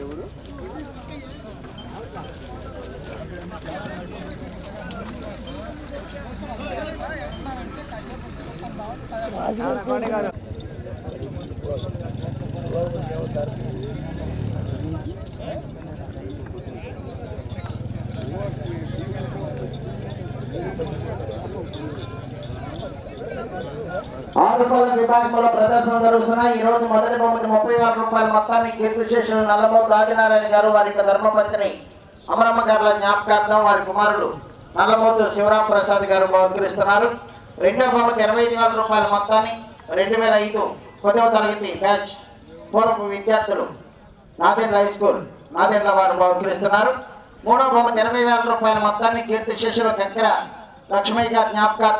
ఎవరు రాజకీయ ఆరుపల్ల విభాగంలో ప్రదర్శన జరుగుతున్నాయి. ఈ రోజు మొదటి బహుమతి ముప్పై వేల రూపాయల మొత్తాన్ని కీర్తి చేసిన నల్లమూరు ఆదినారాయణ గారు వారి యొక్క ధర్మపత్ని అమరమ్మ గారుల జ్ఞాపకార్థం వారి కుమారుడు నల్లమూతు శివరాం ప్రసాద్ గారు బహుకరిస్తున్నారు. రెండో బహుమతి ఇరవై ఐదు వేల రూపాయల మొత్తాన్ని రెండు వేల ఐదు పదవ తరగతి బ్యాచ్ పూర్వపు విద్యార్థులు నాదెండ్ల హై స్కూల్ నాదెండ్ల వారు బహుకరిస్తున్నారు. మూడో బహుమతి ఎనభై వేల రూపాయల మొత్తాన్ని కీర్తి శిష్యుల దగ్గర లక్ష్మయ్య జ్ఞాపకార్థం